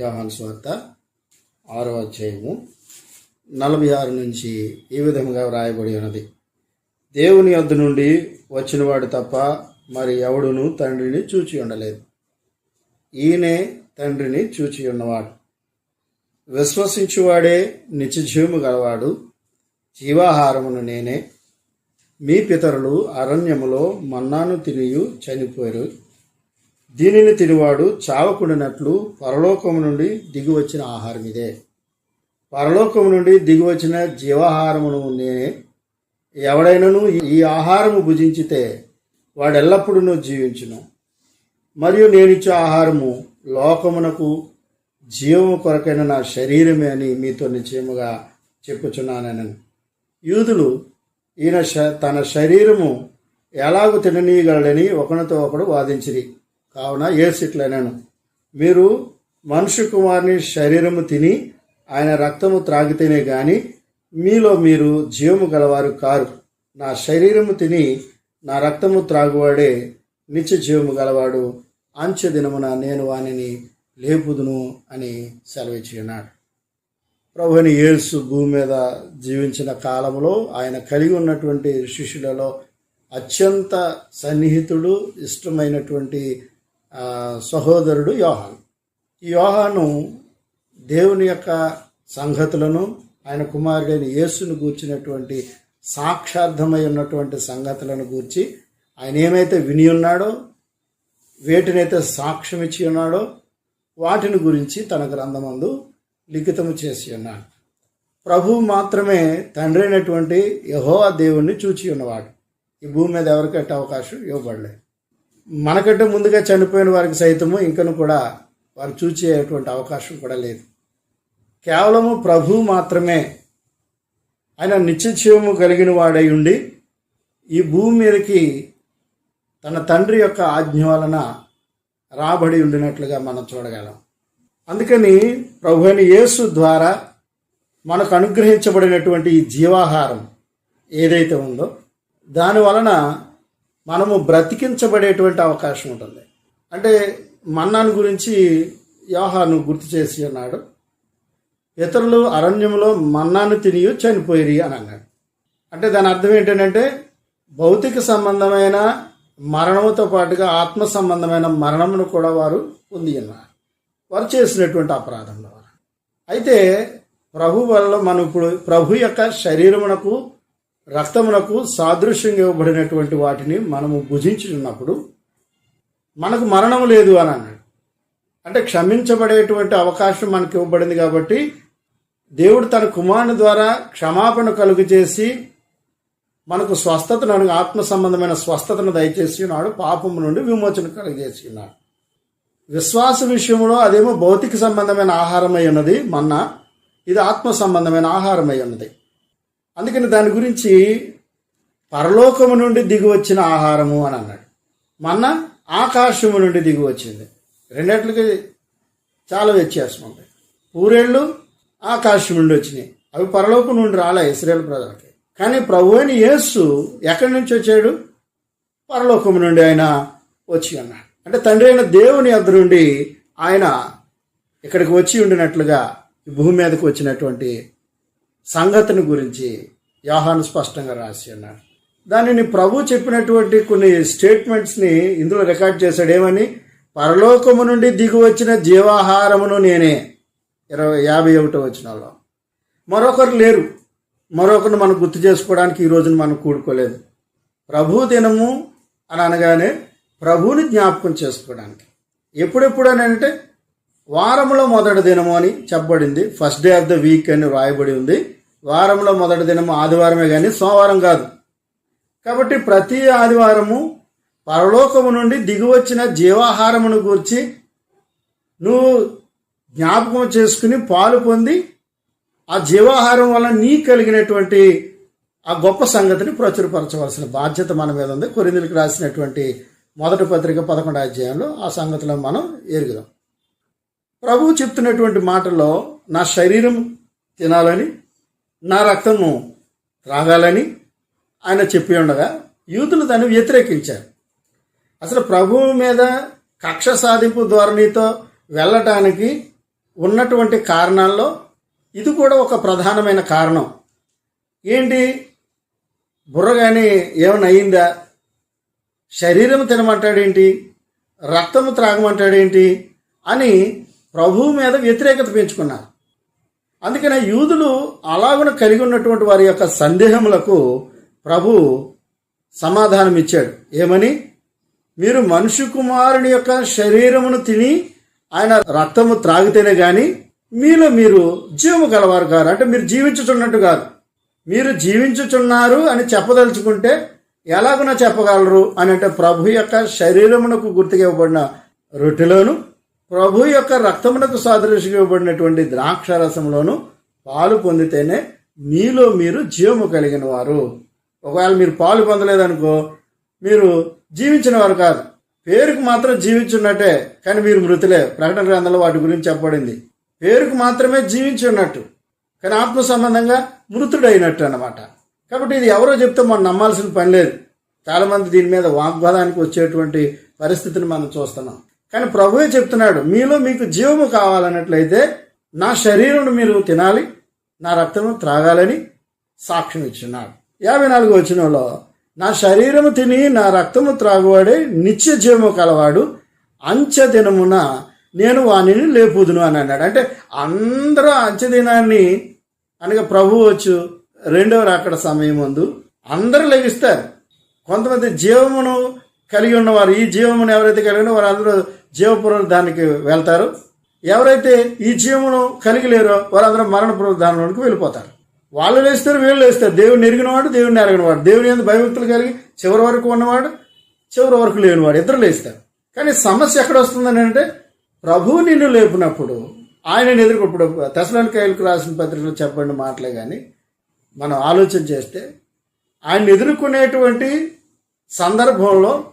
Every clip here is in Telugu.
యోహాన్ స్వార్త ఆరో అధ్యాయము నలభై ఆరు నుంచి ఈ విధంగా వ్రాయబడి ఉన్నది. దేవుని యొద్ద నుండి వచ్చినవాడు తప్ప మరి ఎవడును తండ్రిని చూచి ఉండలేదు. ఈయనే తండ్రిని చూచి ఉన్నవాడు. విశ్వసించువాడే నిత్యజీవము గలవాడు. జీవాహారమును నేనే. మీ పితరులు అరణ్యములో మన్నాను తినియు చనిపోయారు. దీనిని తినివాడు చావకుండినట్లు పరలోకము నుండి దిగివచ్చిన ఆహారం ఇదే. పరలోకము నుండి దిగివచ్చిన జీవాహారమును నేనే. ఎవడైనను ఈ ఆహారము భుజించితే వాడెల్లప్పుడూ జీవించును. మరియు నేనిచ్చే ఆహారము లోకమునకు జీవము కొరకైన నా శరీరమే అని మీతో నిశ్చయముగా చెప్పుచున్నానని. యూదులు ఈయన తన శరీరము ఎలాగూ తిననీయగలడని ఒకనితో ఒకడు వాదించిరి. కావున ఏసిట్లనను మీరు మనుషు కుమారుని శరీరము తిని ఆయన రక్తము త్రాగితేనే గాని మీలో మీరు జీవము గలవారు కారు. నా శరీరము తిని నా రక్తము త్రాగువాడే నిత్య జీవము గలవాడు. అంచె దినమున నేను వానిని లేపుదును అని సెలవు చేయనాడు ప్రభుని యేసు భూమి మీద జీవించిన కాలంలో ఆయన కలిగి ఉన్నటువంటి శిష్యులలో అత్యంత సన్నిహితుడు ఇష్టమైనటువంటి సహోదరుడు యోహాన్. ఈ యోహాను దేవుని యొక్క సంగతులను ఆయన కుమారుడైన యేసును గూర్చినటువంటి సాక్షార్థమై ఉన్నటువంటి సంగతులను గూర్చి ఆయన ఏమైతే విని ఉన్నాడో వేటినైతే సాక్ష్యం ఇచ్చి ఉన్నాడో వాటిని గురించి తన గ్రంథమందు లిఖితము చేసి ఉన్నాడు. ప్రభువు మాత్రమే తండ్రి అయినటువంటి యహోవా దేవుణ్ణి చూచి ఉన్నవాడు. ఈ భూమి మీద ఎవరికైతే అవకాశం ఇవ్వబడలేదు. మనకంటే ముందుగా చనిపోయిన వారికి సైతము ఇంకను కూడా వారు చూచేటువంటి అవకాశం కూడా లేదు. కేవలము ప్రభు మాత్రమే ఆయన నిత్యజీవము కలిగిన వాడై ఉండి ఈ భూమి మీదకి తన తండ్రి యొక్క ఆజ్ఞ వలన రాబడి ఉండినట్లుగా మనం చూడగలం. అందుకని ప్రభు అయిన యేసు ద్వారా మనకు అనుగ్రహించబడినటువంటి ఈ జీవాహారం ఏదైతే ఉందో దాని వలన మనము బ్రతికించబడేటువంటి అవకాశం ఉంటుంది. అంటే మన్నాను గురించి యోహాను గుర్తు చేసి అన్నాడు ఇతరులు అరణ్యంలో మన్నాను తిని చనిపోయిరి అని అన్నాడు. అంటే దాని అర్థం ఏంటంటే భౌతిక సంబంధమైన మరణంతో పాటుగా ఆత్మ సంబంధమైన మరణమును కూడా వారు పొంది ఉన్నారు వారు చేసినటువంటి అపరాధంలో వారు అయితే ప్రభు వల్ల మనం ఇప్పుడు ప్రభు యొక్క శరీరమునకు రక్తమునకు సాదృశ్యంగా ఇవ్వబడినటువంటి వాటిని మనము భుజించున్నప్పుడు మనకు మరణం లేదు అని అన్నాడు. అంటే క్షమించబడేటువంటి అవకాశం మనకి ఇవ్వబడింది కాబట్టి దేవుడు తన కుమారుని ద్వారా క్షమాపణ కలుగు చేసి మనకు స్వస్థతను అనగా ఆత్మ సంబంధమైన స్వస్థతను దయచేసి ఉన్నాడు పాపము నుండి విమోచన కలుగజేసి ఉన్నాడు విశ్వాస విషయంలో అదేమో భౌతిక సంబంధమైన ఆహారమై ఉన్నది మన్నా ఇది ఆత్మ సంబంధమైన ఆహారమై ఉన్నది. అందుకని దాని గురించి పరలోకము నుండి దిగి వచ్చిన ఆహారము అని అన్నాడు. మన్న ఆకాశము నుండి దిగి వచ్చింది. రెండట్లకి చాలా వ్యత్యాసం ఉంటాయి పూరేళ్ళు ఆకాశం నుండి వచ్చినాయి. అవి పరలోకం నుండి రాలే ఇస్రాయేల్ ప్రజలకి. కానీ ప్రభు అయిన యేసు ఎక్కడి నుంచి వచ్చాడు? పరలోకం నుండి ఆయన వచ్చి ఉన్నాడు. అంటే తండ్రి అయిన దేవుని యొద్ద నుండి ఆయన ఇక్కడికి వచ్చి ఉండినట్లుగా ఈ భూమి మీదకి వచ్చినటువంటి సంగతిని గురించి యోహాను స్పష్టంగా రాసి అన్నాడు. దానిని ప్రభు చెప్పినటువంటి కొన్ని స్టేట్మెంట్స్ని ఇందులో రికార్డ్ చేశాడు. ఏమని? పరలోకము నుండి దిగి వచ్చిన జీవాహారమును నేనే. ఇరవై యాభై ఒకటో వచ్చినాలో మరొకరు లేరు. మరొకరు మనం గుర్తు చేసుకోవడానికి ఈ రోజున మనం కూడుకోలేదు. ప్రభు దినము అని అనగానే ప్రభువుని జ్ఞాపకం చేసుకోవడానికి. ఎప్పుడెప్పుడు అని అంటే వారంలో మొదటి దినము అని చెప్పబడింది. First day of the week అని రాయబడి ఉంది. వారంలో మొదటి దినము ఆదివారమే కానీ సోమవారం కాదు. కాబట్టి ప్రతి ఆదివారము పరలోకము నుండి దిగివచ్చిన జీవాహారమును గూర్చి నువ్వు జ్ఞాపకం చేసుకుని పాలు పొంది ఆ జీవాహారం వల్ల నీ కలిగినటువంటి ఆ గొప్ప సంగతిని ప్రచురపరచవలసిన బాధ్యత మన మీద ఉంది. కొరిందులకు రాసినటువంటి మొదటి పత్రిక పదకొండు అధ్యాయంలో ఆ సంగతిలో మనం ఎరుగుదాం. ప్రభువు చెప్తున్నటువంటి మాటల్లో నా శరీరం తినాలని నా రక్తము త్రాగాలని ఆయన చెప్పి ఉండగా యూదులు దాన్ని వ్యతిరేకించారు. అసలు ప్రభువు మీద కక్ష సాధింపు ధోరణితో వెళ్ళటానికి ఉన్నటువంటి కారణాల్లో ఇది కూడా ఒక ప్రధానమైన కారణం. ఏంటి? బుర్రగానే ఏమైనా అయిందా? శరీరం తినమంటాడేంటి? రక్తము త్రాగమంటాడేంటి? అని ప్రభువు మీద వ్యతిరేకత పెంచుకున్నారు. అందుకనే యూదులు అలాగున కలిగి ఉన్నటువంటి వారి యొక్క సందేహములకు ప్రభు సమాధానం ఇచ్చాడు ఏమని? మీరు మనుషు కుమారుని యొక్క శరీరమును తిని ఆయన రక్తము త్రాగితేనే కానీ మీలో మీరు జీవము గలవారు కాదు అంటే మీరు జీవించుచున్నట్టు కాదు. మీరు జీవించుచున్నారు అని చెప్పదలుచుకుంటే ఎలాగున చెప్పగలరు? అని అంటే ప్రభు యొక్క శరీరమునకు గుర్తుగా ఇవ్వబడిన రొట్టెలోను ప్రభు యొక్క రక్తమునకు సాదృశ్యంగా ఇవ్వబడినటువంటి ద్రాక్షరసంలోను పాలు పొందితేనే మీలో మీరు జీవము కలిగిన వారు ఒకవేళ మీరు పాలు పొందలేదనుకో మీరు జీవించిన వారు కాదు. పేరుకు మాత్రం జీవించున్నట్టే కానీ మీరు మృతులే. ప్రకటన గ్రంథంలో వాటి గురించి చెప్పబడింది. పేరుకు మాత్రమే జీవించి ఉన్నట్టు కానీ ఆత్మ సంబంధంగా మృతుడైనట్టు అన్నమాట. కాబట్టి ఇది ఎవరో చెప్తే మనం నమ్మాల్సిన పని లేదు. చాలామంది దీని మీద వాగ్వాదానికి వచ్చేటువంటి పరిస్థితిని మనం చూస్తున్నాం. కానీ ప్రభువే చెప్తున్నాడు మీలో మీకు జీవము కావాలన్నట్లయితే నా శరీరం మీరు తినాలి నా రక్తము త్రాగాలని సాక్ష్యం ఇచ్చున్నాడు యాభై నాలుగు వచనంలో నా శరీరము తిని నా రక్తము త్రాగువాడే నిత్య జీవము కలవాడు అంచె దినమున నేను వానిని లేపుదును అని అన్నాడు. అంటే అందరూ అంచె దినాన్ని అనగా ప్రభు వచ్చు రెండవ రాకడ సమయం ముందు అందరూ లెగిస్తారు. కొంతమంది జీవమును కలిగి ఉన్నవారు ఈ జీవమును ఎవరైతే కలిగిన వారు అందరూ జీవపునరుద్ధానికి వెళ్తారు. ఎవరైతే ఈ జీవమును కలిగి లేరో వారందరూ మరణ పునరుద్ధానంలోకి వెళ్ళిపోతారు. వాళ్ళు లేస్తారు వీళ్ళు లేస్తారు. దేవుని ఎరిగినవాడు దేవుని ఎరగినవాడు. దేవుని ఎందుకు భయభక్తులు కలిగి చివరి వరకు ఉన్నవాడు చివరి వరకు లేనివాడు. ఇద్దరు లేస్తారు. కానీ సమస్య ఎక్కడ వస్తుందని అంటే ప్రభువు నిన్ను లేపినప్పుడు ఆయన ఎదుర్కొప్పుడు తెసలానికాయలకు రాసిన పత్రికలో చెప్పండి మాటలే కానీ మనం ఆలోచన చేస్తే ఆయన ఎదుర్కొనేటువంటి సందర్భంలో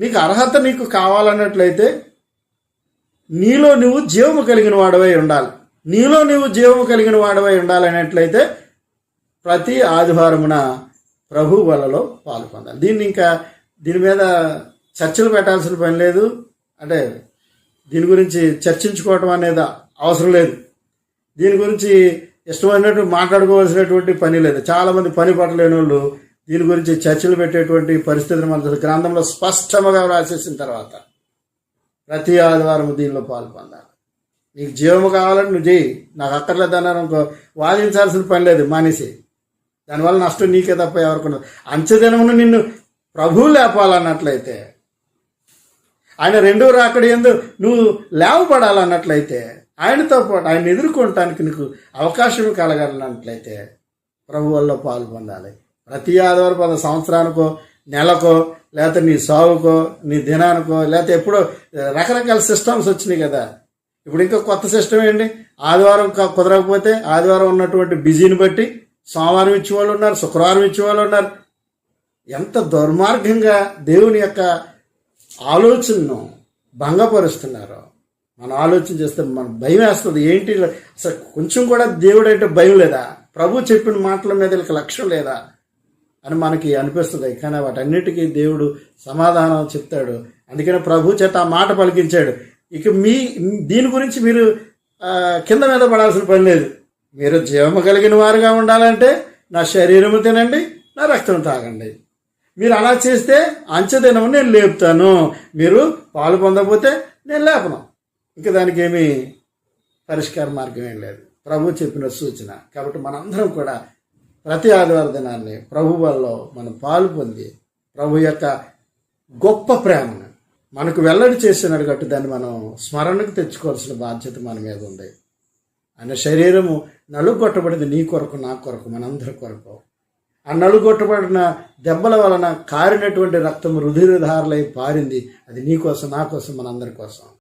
నీకు అర్హత నీకు కావాలన్నట్లయితే నీలో నువ్వు జీవము కలిగిన వాడవై ఉండాలి. నీలో నువ్వు జీవము కలిగిన వాడవై ఉండాలన్నట్లయితే ప్రతి ఆదివారమున ప్రభు వలలో పాల్పొందాలి దీన్ని ఇంకా దీని మీద చర్చలు పెట్టాల్సిన పని లేదు. అంటే దీని గురించి చర్చించుకోవటం అనేది అవసరం లేదు. దీని గురించి ఇష్టమైనట్టు మాట్లాడుకోవాల్సినటువంటి పని లేదు. చాలామంది పని పట్టలేని వాళ్ళు దీని గురించి చర్చలు పెట్టేటువంటి పరిస్థితిని మన గ్రంథంలో స్పష్టంగా రాసేసిన తర్వాత ప్రతి ఆదివారం దీనిలో పాల్పొందాలి నీకు జీవము కావాలని నువ్వు చేయి నాకు అక్కర్లేదన్నారు అనుకో వాదించాల్సిన పని లేదు మానేసి. దానివల్ల నష్టం నీకే తప్ప ఎవరికున్నది అంచెదనమును నిన్ను ప్రభువు లేపాలన్నట్లయితే ఆయన రెండో రాకడి ఎందు నువ్వు లేవపడాలన్నట్లయితే ఆయనతో పాటు ఆయన ఎదుర్కొనటానికి నీకు అవకాశం కలగాలన్నట్లయితే ప్రభు వల్ల పాలు పొందాలి. ప్రతి ఆదివారం పద సంవత్సరానికో నెలకో లేకపోతే నీ సాగుకో నీ దినానికో లేకపోతే ఎప్పుడో రకరకాల సిస్టమ్స్ వచ్చినాయి కదా. ఇప్పుడు ఇంకా కొత్త సిస్టమ్ ఏంటి? ఆదివారం కుదరకపోతే ఆదివారం ఉన్నటువంటి బిజీని బట్టి సోమవారం ఇచ్చే వాళ్ళు ఉన్నారు శుక్రవారం ఇచ్చే వాళ్ళు ఉన్నారు. ఎంత దుర్మార్గంగా దేవుని యొక్క ఆలోచనను భంగపరుస్తున్నారు. మనం ఆలోచన చేస్తే మన భయం వేస్తుంది. ఏంటి? అసలు కొంచెం కూడా దేవుడు అంటే భయం లేదా? ప్రభు చెప్పిన మాటల మీద వీళ్ళకి లక్ష్యం లేదా? అని మనకి అనిపిస్తుంది. కానీ వాటన్నిటికీ దేవుడు సమాధానం చెప్తాడు. అందుకనే ప్రభు చేత ఆ మాట పలికించాడు. ఇక మీ దీని గురించి మీరు కింద మీద పడాల్సిన పని లేదు. మీరు జీవము కలిగిన వారుగా ఉండాలంటే నా శరీరము తినండి నా రక్తం తాగండి. మీరు అలా చేస్తే అంచెదినము నేను లేపుతాను. మీరు పాలు పొందకపోతే నేను లేపను. ఇంకా దానికి ఏమీ పరిష్కార మార్గం ఏం లేదు. ప్రభు చెప్పిన సూచన. కాబట్టి మనందరం కూడా ప్రతి ఆదివార దినాన్ని ప్రభు వల్ల మనం పాలు పొంది ప్రభు యొక్క గొప్ప ప్రేమను మనకు వెల్లడి చేసినాడు కాబట్టి దాన్ని మనం స్మరణకు తెచ్చుకోవాల్సిన బాధ్యత మన మీద ఉంది. ఆయన శరీరము నలుగొట్టబడింది నీ కొరకు నా కొరకు మనందరి కొరకు. ఆ నలుగొట్టబడిన దెబ్బల వలన కారినటువంటి రక్తం రుధిరధారలై పారింది. అది నీ కోసం నా కోసం మనందరి కోసం.